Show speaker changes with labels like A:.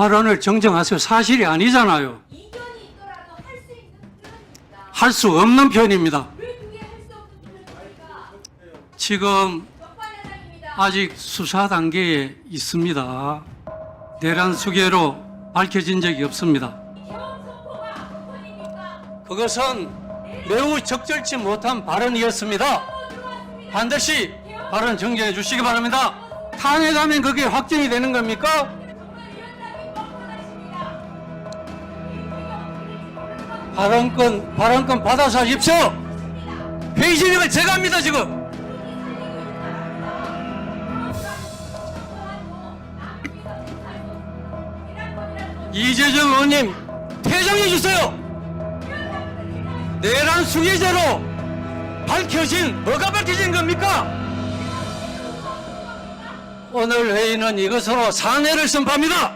A: 발언을 정정하세요. 사실이 아니잖아요.
B: 할 수
A: 없는
B: 표현입니까?
A: 지금. 아직 수사 단계에 있습니다. 내란 수계로 밝혀진 적이 없습니다. 그것은 매우 적절치 못한 발언이었습니다. 반드시 발언 정정해 주시기 바랍니다. 탄핵하면 그게 확정이 되는 겁니까? 발언권, 발언권 받아서 하십시오!
B: 같습니다.
A: 회의진입을 제가 합니다, 지금! 이재정 의원님, 퇴정해 주세요! 내란 수계제로 밝혀진, 뭐가 밝혀진 겁니까? 오늘 회의는 이것으로 상해를 선포합니다!